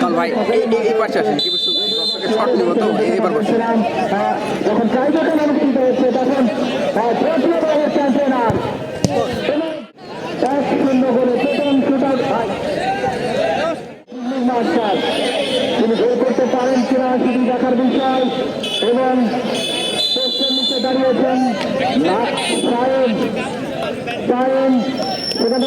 কাল ভাই, এই পাশে আসেন কি দর্শকের শর্ট নিব তো, এই- এবার বসে। যখন টাইব্রেকার অনুষ্ঠিত হচ্ছে তখন প্রথম শুটার মাস্টার তিনি গোল করতে পারেন কিনা সেটি দেখার বিষয় এবং নিচে দাঁড়িয়েছেন সায়েম সায়েম সেখানে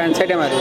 ডান সাইডে মারবে।